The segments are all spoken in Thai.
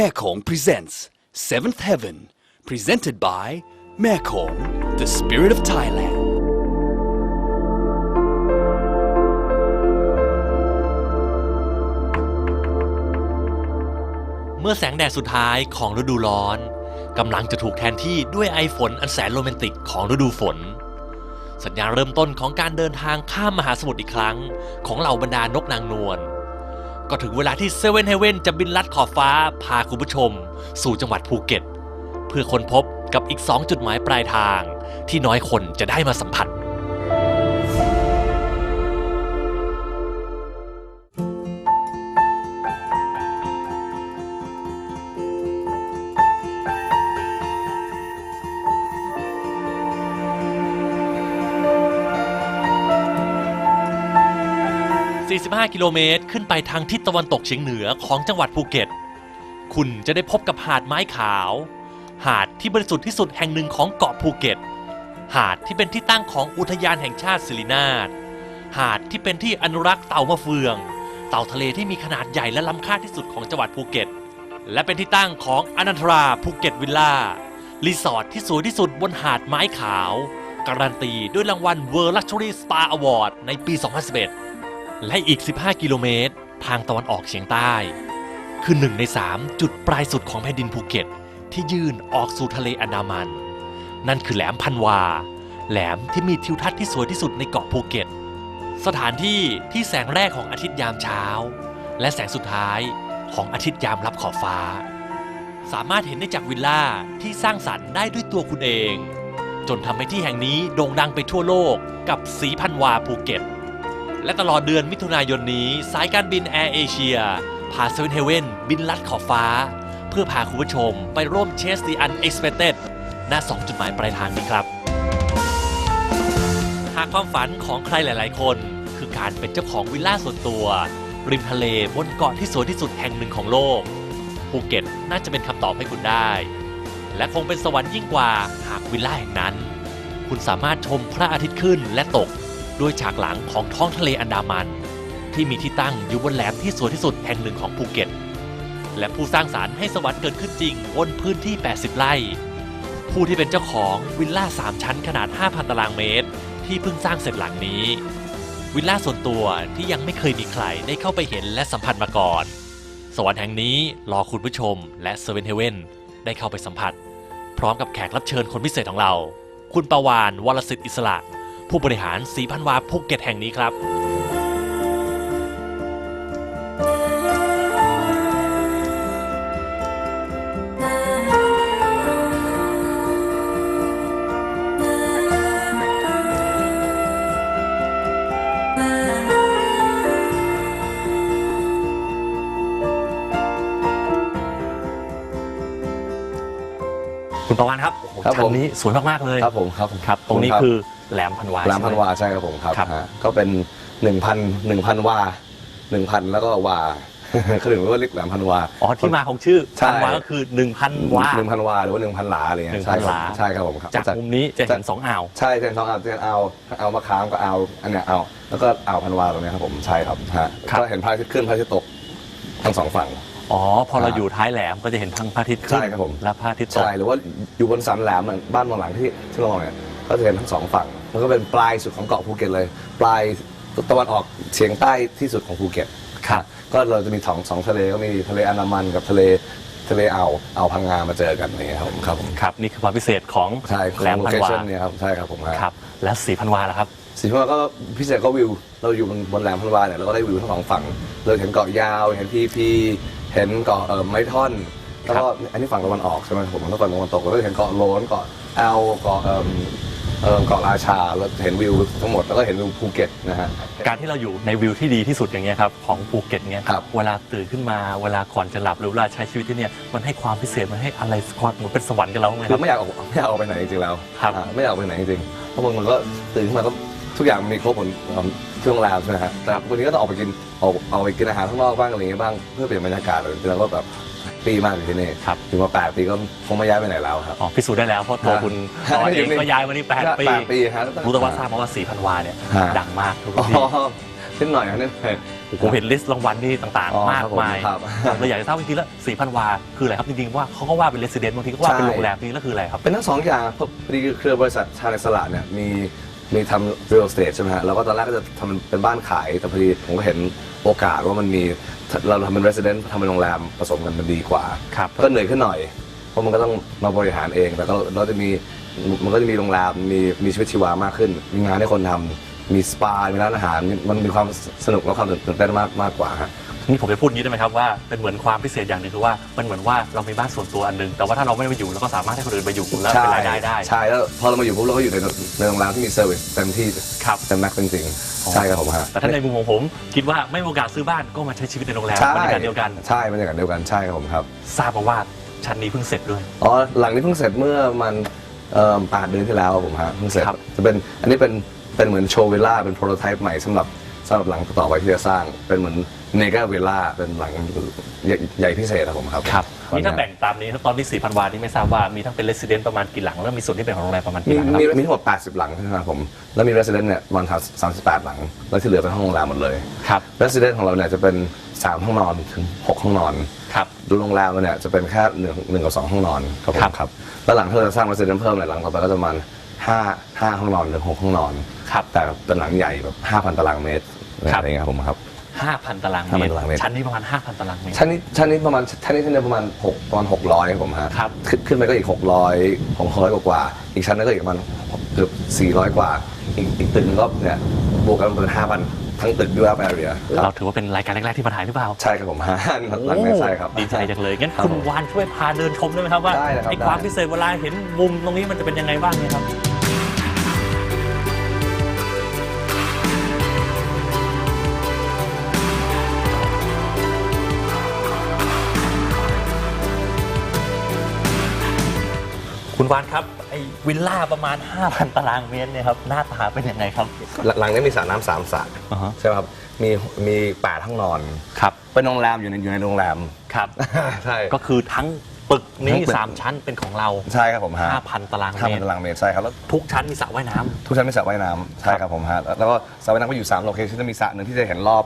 แม่ของ presents Seventh Heaven presented by แม่ของ The Spirit of Thailand เมื่อแสงแดดสุดท้ายของฤดูร้อนกำลังจะถูกแทนที่ด้วยไอฝนอันแสนโรแมนติกของฤดูฝน สัญญาณเริ่มต้นของการเดินทางข้ามมหาสมุทรอีกครั้ง ของเหล่าบรรดานกนางนวล ก็ถึงเวลาที่เซเว่นเฮเว่นจะบินลัดขอบฟ้าพาคุณผู้ชม สู่จังหวัดภูเก็ต เพื่อค้นพบกับอีก 2 จุดหมายปลายทาง ที่น้อยคนจะได้มาสัมผัส 45 กิโลเมตร ขึ้นไปทางทิศตะวันตกเฉียงเหนือของจังหวัดภูเก็ต คุณจะได้พบกับหาดไม้ขาว หาดที่บริสุทธิ์ที่สุดแห่งหนึ่งของเกาะภูเก็ต หาดที่เป็นที่ตั้งของอุทยานแห่งชาติสิรินาถหาดที่เป็นที่อนุรักษ์เต่ามะเฟือง เต่าทะเลที่มีขนาดใหญ่และล้ำค่าที่สุดของจังหวัดภูเก็ต และเป็นที่ตั้งของอนันทราภูเก็ตวิลล่ารีสอร์ทที่สวยที่สุดบนหาดไม้ขาว การันตีด้วยรางวัล World Luxury Spa Award ในปี 2011 และอีก 15 กิโลเมตร ทางตะวันออกเฉียงใต้ คือหนึ่งใน 3 จุดปลายสุดของแผ่นดินภูเก็ต ที่ยื่นออกสู่ทะเลอันดามัน นั่นคือแหลมพันวา แหลมที่มีทิวทัศน์ที่สวยที่สุดในเกาะภูเก็ต สถานที่ที่แสงแรกของอาทิตย์ยามเช้า และแสงสุดท้ายของอาทิตย์ยามรับขอบฟ้า สามารถเห็นได้จากวิลล่าที่สร้างสรรค์ได้ด้วยตัวคุณเอง จนทำให้ที่แห่งนี้โด่งดังไปทั่วโลกกับสีพันวาภูเก็ต และตลอดเดือนมิถุนายนนี้ สายการบินแอร์เอเชียพาเซเว่นเฮเว่นบินลัดขอบฟ้า เพื่อพาคุณผู้ชมไปร่วมเชส the unexpected ณสองจุดหมายปลายทางนี้ครับ หากความฝันของใครหลาย ๆ คน คือการเป็นเจ้าของวิลล่าส่วนตัว ริมทะเลบนเกาะที่สวยที่สุดแห่งหนึ่งของโลกภูเก็ตน่าจะเป็นคำตอบให้คุณได้ และคงเป็นสวรรค์ยิ่งกว่าหากวิลล่าแห่งนั้น คุณสามารถชมพระอาทิตย์ขึ้นและตก ด้วยฉากหลังของท้องทะเลอันดามัน ที่มีที่ตั้งอยู่บนแหลมที่สวยที่สุดแห่งหนึ่งของภูเก็ต และผู้สร้างสารรค์ให้สวรรค์เกิดขึ้นจริงบนพื้นที่ 80 ไร่ ผู้ที่เป็นเจ้าของวิลล่า 3 ชั้นขนาด 5,000 ตารางเมตร ที่เพิ่งสร้างเสร็จหลังนี้ วิลล่าส่วนตัวที่ยังไม่เคยมีใครได้เข้าไปเห็นและสัมผัสมาก่อน สวรรค์แห่งนี้รอคุณผู้ชมและเซเว่นเฮเว่นได้เข้าไปสัมผัส พร้อมกับแขกรับเชิญคนพิเศษของเรา คุณประวานวรสิทธิ์อิสระ ผู้บริหารสีพันวาภูเก็ตแห่งนี้ครับ ครับโอ้โหครับผม ชั้นนี้สวยมากๆเลยครับผมครับผมครับตรงนี้ขบคือแหลมพันวาณครับรามพันใช่ไหมวาใช่ครับผมครับครับ ฮะก็เป็นหนึ่งพันหนึ่งพันวาหนึ่งพันแล้วก็วาคือถึงว่าเรียกแหลมพันวา อ๋อที่มาของชื่อใช่ พันวาก็คือหนึ่งพันวา หนึ่งพันวาหรือว่าหนึ่งพันหลาอะไรเงี้ยใช่1,000คหรับลา ใช่ครับผมครับ จากมุมนี้จะเห็นสองอ่าว ใช่เช่นสองอ่าวเช่นเอาเอามะขามก็เอาอันเนี้ยเอา แล้วก็อ่าวพันวาตรงเนี้ยครับผมใช่ครับฮะครับ ก็เห็นพระอาทิตย์ขึ้นพระอาทิตย์ตกทั้งสองฝั่ง อ๋อ พอเราอ่าอยู่ท้ายแหลมก็จะเห็นทั้งพระอาทิตย์ขึ้นใช่ครับผม และพระอาทิตย์ตก ใช่หรือว่าอยู่บนสันแหลมเหมือนบ้านบางหลังที่ที่เรามองเนี่ยก็จะเห็นทั้งสองฝั่งแล้วก็เป็นปลายสุดของเกาะภูเก็ตเลย ปลายตะวันออกเฉียงใต้ที่สุดของภูเก็ตครับ ก็เราจะมีสองสองทะเลก็มีทะเลอันดามันกับทะเลทะเลอ่าวอ่าวพังงามาเจอกันนี่ครับผมครับผมครับ นี่คือความพิเศษของใช่แหลมโลพันเควาชั่นเนี่ยครับใช่ครับผมฮะ ครับ และสีพันวาล่ะครับ สีพันวาก็พิเศษก็วิว เราอยู่บนบนแหลมพันวาเนี่ยเราก็ได้วิวทั้งสองฝั่ง เราเห็นเกาะยาว เห็นพีพี เห็นเกาะเอ่อไม้ท่อนแล้วก็อันนี้ฝั่งตะวันออกใช่ไหมผมแล้วฝั่งตะวันตกเราก็เห็นเกาะโลนเกาะแอลเกาะเอ่อเอ่อเกาะราชาแล้วเห็นวิวทั้งหมดแล้วก็เห็นวิวภูเก็ตนะฮะ การที่เราอยู่ในวิวที่ดีที่สุดอย่างเงี้ยครับของภูเก็ตเงี้ยครับ เวลาตื่นขึ้นมาเวลาก่อนจะหลับหรือเวลาใช้ชีวิตที่เนี่ยมันให้ความพิเศษมันให้อะไรความเหมือนเป็นสวรรค์กับเราไหมคคืรัอบ ไม่อยากออกไม่อยากออกไปไหนจริงๆแล้วครับ อ่าไม่อยากออกไปไหนจริงๆเพราะบางคนก็ตื่นขึ้นมาก็ทุกอย่างมีครบหมด ช่วงแรมใช่ไหมฮะแต่วันนี้ก็ต้องออกไปกินออกออกไปกินอาหารข้างนอกบ้างอะไรอย่างเงี้ยบ้างเพื่อเปลี่ยนบรรยากาศเลยแล้วก็แบบปีมากเลยที่นี่ครับ อยู่มาแปดปีก็คงไม่ย้ายไปไหนแล้วครับ อ๋อพิสูจน์ได้แล้วเพราะตัวคุณฮะตอนเองอยู่นี่ก็ย้ายมานี่แปดปีแปดปีฮะรู้แต่ว่าทราบมาว่าสีพันวาเนี่ยฮะดังมากทุกอ๋ที่อนิดหน่อยครับนิดหน่อยโอ้โหผมเห็นลิสต์รางวัลนี่ต่างอ๋อๆมากครับผมมายครับเราอยากจะทราบจริงๆแล้ว4,000วาคืออะไรครับจริงๆว่าเขาก็ว่าเป็นเรสซิเดนต์บางทีก็ว่าเป็นใช่โรงแรมนี่แล้วคืออะไรครับเป็นทั้งสองอย่างพอดีเครือบริษัทชาในสละเนี่ยมี มีทำ real estate ใช่ไหมฮะแล้วก็ตอนแรกก็จะทำเป็นบ้านขาย แต่พอดีผมก็เห็นโอกาสว่ามันมีเราทำเป็น resident ทำเป็นโรงแรมผสมกันมันดีกว่า ครับก็เหนื่อยขึ้นหน่อย เพราะมันก็ต้องมาบริหารเอง แต่ก็เราจะมีมันก็จะมีโรงแรมมีมีชีวิตชีวามากขึ้น มีงานให้คนทำมีสปา มีร้านอาหารมีมันมีความสนุกและความตื่นเต้นมากมากกว่าฮะ นี่ผมจะพูดอย่างนี้ได้ไหมครับว่าเป็นเหมือนความพิเศษอย่างหนึ่งคือว่ามันเหมือนว่าเรามีบ้านส่วนตัวอันหนึงแต่ว่าถ้าเราไม่ได้มาอยู่เราก็สามารถให้คนอื่นมาอยู่แล้วเป็นรายได้ได้ ใช่แล้วพอเรามาอยู่ปุ๊บเราก็อยู่ในในโรงแรมที่มีเซอร์วิสเต็มที่ครับ เต็มแม็กซ์จริงๆใช่ครับผมฮะแต่ถ้าในมุมของผมคิดว่าไม่มีโอกาสซื้อบ้านก็มาใช้ชีวิตในโรงแรมใช่บรรยากาศเดียวกันใช่บรรยากาศเดียวกันใช่ครับผมครับทราบมาว่าชั้นนี้เพิ่งเสร็จด้วยอ๋อหลังนี้เพิ่งเสร็จเมื่อมันเอ่อแปดเดือนที่แล้วครับผมฮะเพิ่งเสร็จครับจะเป็นอันนี้เป็นเป็นเหมือนโชว์วิลล่าเป็นโปรโตไทป์ใหม่สำหรับสำหรับหลังต่อไปที่จะสร้างเป็นเหมือน เนกาวิลล่าเป็นหลังใหญ่ใหญ่พิเศษครับผมครับครับตอนนี่เนี้ถ้ายแบ่งตามนี้ตอนนี้ 4,000 วาที่ไม่ทราบว่ามีทั้งเป็นเรสซิเดนต์ประมาณกี่หลัง แล้วมีส่วนที่เป็นของโรงแรมประมาณมีกี่หลังครับมีมีทั้งหมด 80 หลังใช่ไหมครับผม แล้วมี resident เนี่ยวันทสามสิบแปดหลัง แล้วที่เหลือเป็นห้องโรงแรมหมดเลยครับ resident ของเราเนี่ยจะเป็น 3 ห้องนอนถึง 6 ห้องนอนครับดูโรงแรมเราเนี่ยจะเป็นแค่หนึ่งหนึ่งกับสองห้องนอนครับผครัมบครับแล้วหลังถ้าเราจะสร้าง resident เพิ่มเนี่ยหลังต่อไปก็จะประมาณห้าห้าห้องนอนถึงหกห้องนอนครับแต่เป็นหลังใหญ่แบบ5,000ตารางเมตรครับอะไรเงี้ยครับผมครับ 5,000ตารางเมต5,000 ตารางเมตรรชั้นนี้ประมาณ 5,000 ตารางเมตร ชั้นนี้ชั้นนี้ประมาณชั้นนี้ชั้นเดียวประมาณหกประมาณหกร้อยครับผมฮะครับขึ้นขึ้นไปก็อีกหกร้อยหกร้อยกว่าๆอีกชั้นนึงก็อีกประมาณเกือบสี่ร้อยกว่า อีกอีกตึกนึงก็เนี่ยบวกกันเป็นห้าพันทั้งตึกด้วยครับแอเรียเราถือว่าเป็นรายการแรก ๆ ที่มาถ่ายหรือเปล่า ใช่ครับผมฮะหลังนี้ใช่ครับ ดีใจจังเลย งั้นครับคุณผมวานช่วยพาเดินชมได้ไหมครับว่าได้เลยครับไอ้ความได้พิเศษเวลาเห็นมุมตรงนี้มันจะเป็นยังไงบ้างเนี่ยครับ คุณวานครับไอ้วิลล่าประมาณ 5,000 ตารางเมตรเนี่ยครับหน้าตาเป็นยังไงครับ หลังหลังนี้มีสระน้ำสามสระอ่าฮะ ใช่ไหมครับมีมีแปดห้องนอน ครับ เป็นโรงแรมอยู่ในอยู่ในโรงแรม ครับ ใช่ ก็คือทั้งตึกนี้ ทั้งตึกสามชั้นเป็นของเรา ใช่ครับผมฮะ5,000 ตารางห้าเมพันตรตารางเมตรใช่ครับแล้วทุกชั้นมีสระว่ายน้ำ ทุกชั้นมีสระว่ายน้ำใช่ครับผมฮะแล้วแล้วก็สระว่ายน้ำก็อยู่3โลเคชั่นจะมีสระหนึ่งที่จะเห็นรอบ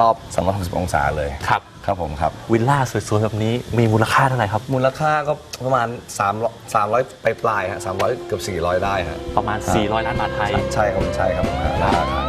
รอบ 360 องศาเลยครับ ครับผมครับ วิลล่าสวยๆแบบนี้มีมูลค่าเท่าไหร่ครับ มูลค่าก็ประมาณ3 300ไปปลายๆฮะ300 เกือบ 400 ได้ฮะประมาณ 400 ล้านบาทไทย ใช่ครับผมใช่ครับผมฮะราคา